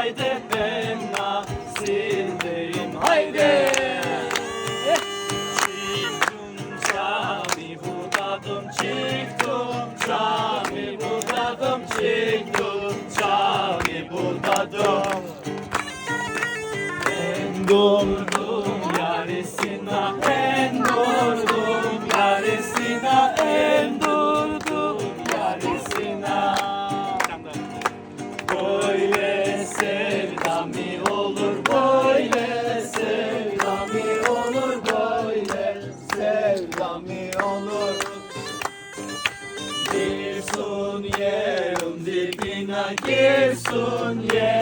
vai de. na Jesu nie.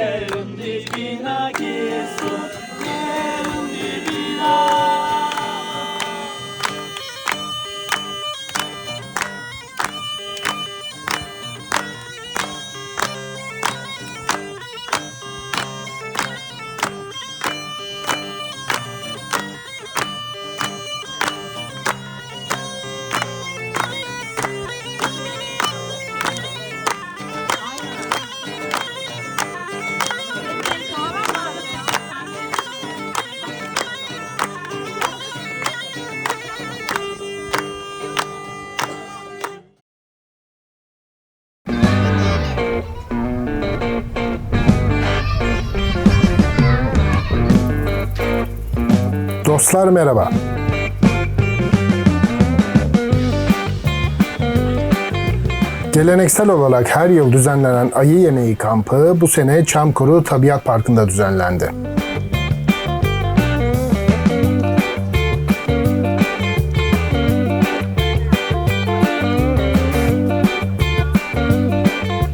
Dostlar merhaba. Geleneksel olarak her yıl düzenlenen ayı yemeği kampı bu sene Çamkuru Tabiat Parkı'nda düzenlendi.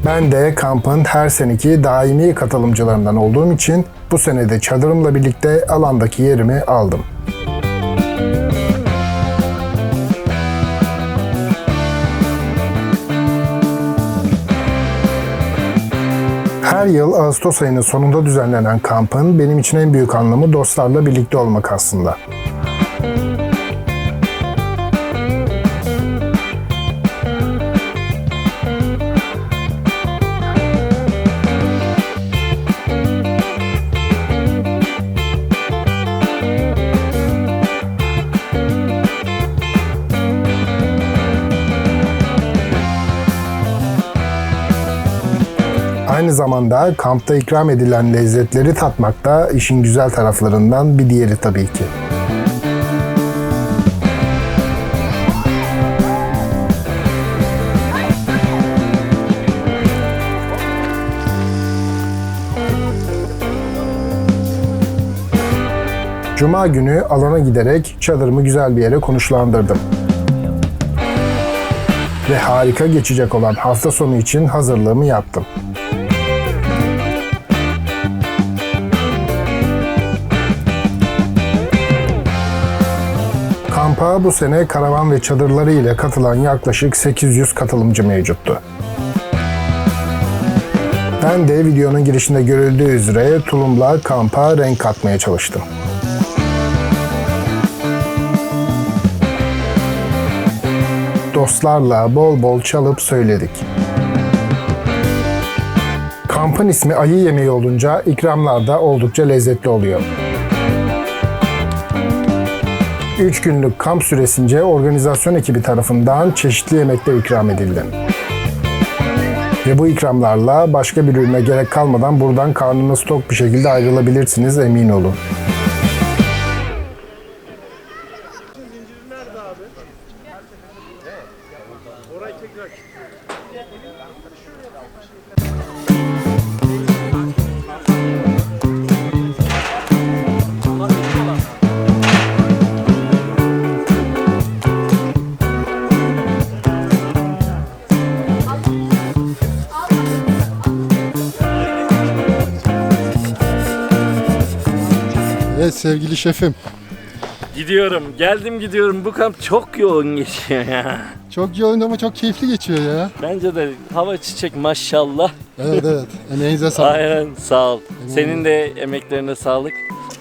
Ben de kampın her seneki daimi katılımcılarından olduğum için bu sene de çadırımla birlikte alandaki yerimi aldım. Her yıl Ağustos ayının sonunda düzenlenen kampın benim için en büyük anlamı dostlarla birlikte olmak aslında. Aynı zamanda kampta ikram edilen lezzetleri tatmak da işin güzel taraflarından bir diğeri tabii ki. Cuma günü alana giderek çadırımı güzel bir yere konuşlandırdım. Ve harika geçecek olan hafta sonu için hazırlığımı yaptım. Kampa bu sene karavan ve çadırları ile katılan yaklaşık 800 katılımcı mevcuttu. Ben de videonun girişinde görüldüğü üzere tulumla kampa renk katmaya çalıştım. Dostlarla bol bol çalıp söyledik. Kampın ismi ayı yemeği olunca ikramlar da oldukça lezzetli oluyor. 3 günlük kamp süresince organizasyon ekibi tarafından çeşitli yemekler ikram edildi. Ve bu ikramlarla başka bir ürüne gerek kalmadan buradan karnınız tok bir şekilde ayrılabilirsiniz emin olun. Evet sevgili şefim. Gidiyorum. Geldim gidiyorum. Bu kamp çok yoğun geçiyor ya. Çok yoğun ama çok keyifli geçiyor ya. Bence de hava çiçek maşallah. Evet evet. Emeğinize sağlık. Aynen sağ ol. Senin de emeklerine sağlık.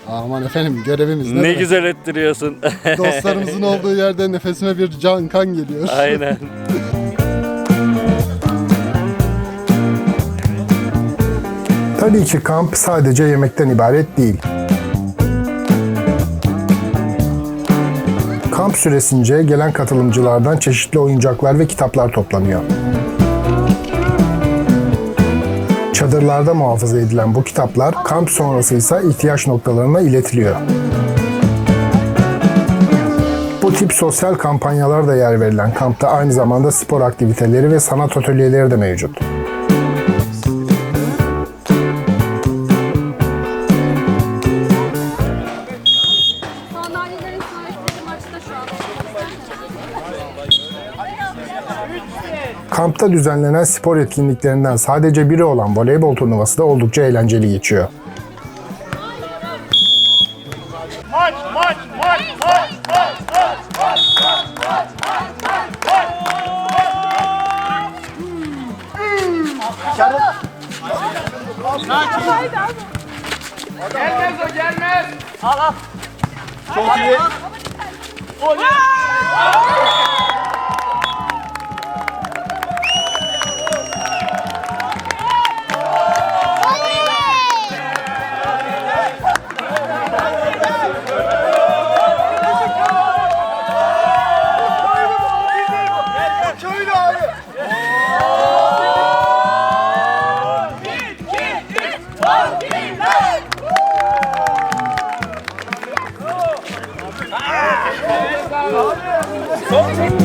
Aman efendim görevimiz ne, Ne güzel ettiriyorsun. Dostlarımızın olduğu yerde nefesime bir can kan geliyor. Aynen. Tabii ki kamp sadece yemekten ibaret değil. Kamp süresince gelen katılımcılardan çeşitli oyuncaklar ve kitaplar toplanıyor. Çadırlarda muhafaza edilen bu kitaplar kamp sonrası ise ihtiyaç noktalarına iletiliyor. Bu tip sosyal kampanyalar da yer verilen kampta aynı zamanda spor aktiviteleri ve sanat atölyeleri de mevcut. Kampta düzenlenen spor etkinliklerinden sadece biri olan voleybol turnuvası da oldukça eğlenceli geçiyor. Yaylasın,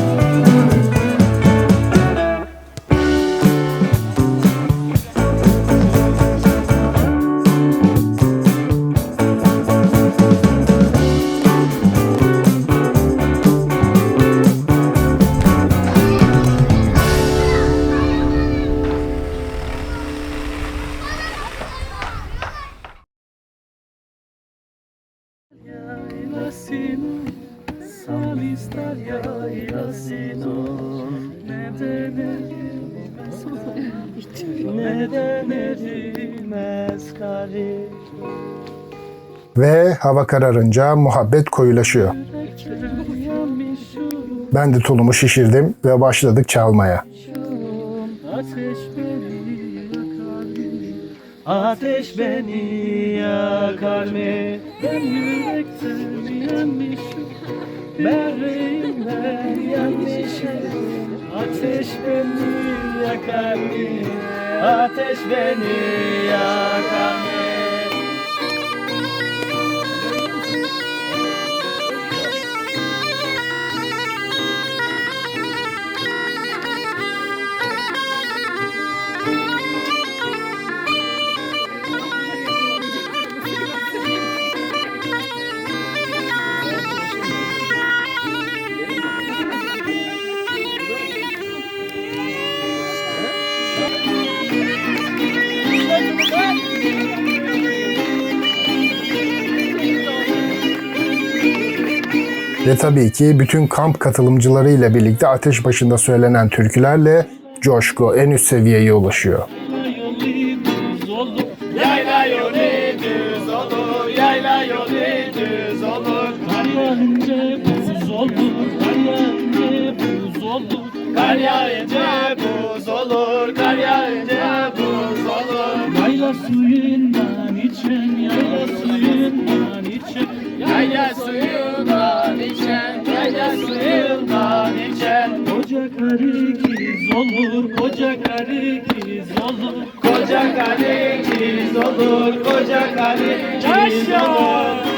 ister yaylasın. Neden kari Ve hava kararınca muhabbet koyulaşıyor. Ben de tulumu şişirdim ve başladık çalmaya. ateş beni yakar mı? Ateş beni yakar mı? Ben yürekten yanmışım, Merreğimden yanmışım. Ateş beni yakar mı? Ateş beni yakar mı? Ve tabii ki bütün kamp katılımcıları ile birlikte ateş başında söylenen türkülerle coşku en üst seviyeye ulaşıyor. Yayla suyundan içen, yayla suyundan içen. Yayla suyundan karı kiz olur, koca karı kiz olur. Koca karı kiz olur, koca karı kiz olur.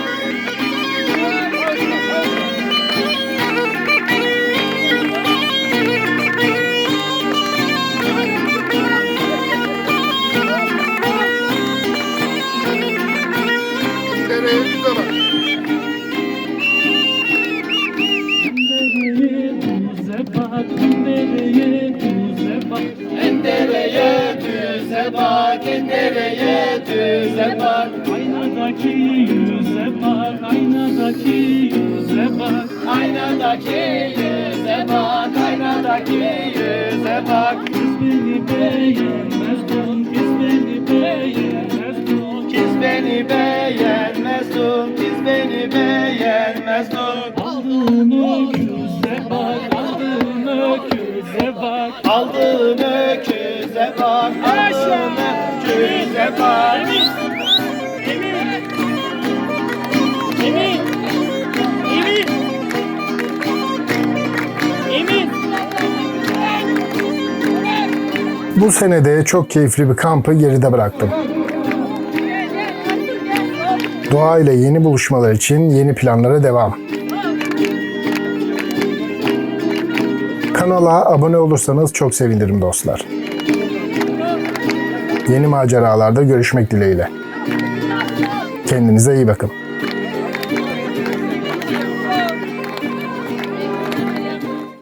Bak. Aynadaki yüze bak, aynadaki yüze bak Aynadaki yüze bak. Kız beni beğenmez dun Kız beni beğenmez dun Kız beni beğenmez dun Kız beni beğenmez dun Aldığın öküze bak Aldığın öküze bak. Aldığın öküze bak Aldığın öküze bak Bu senede çok keyifli bir kampı geride bıraktım. Doğa ile yeni buluşmalar için yeni planlara devam. Kanala abone olursanız çok sevinirim dostlar. Yeni maceralarda görüşmek dileğiyle. Kendinize iyi bakın.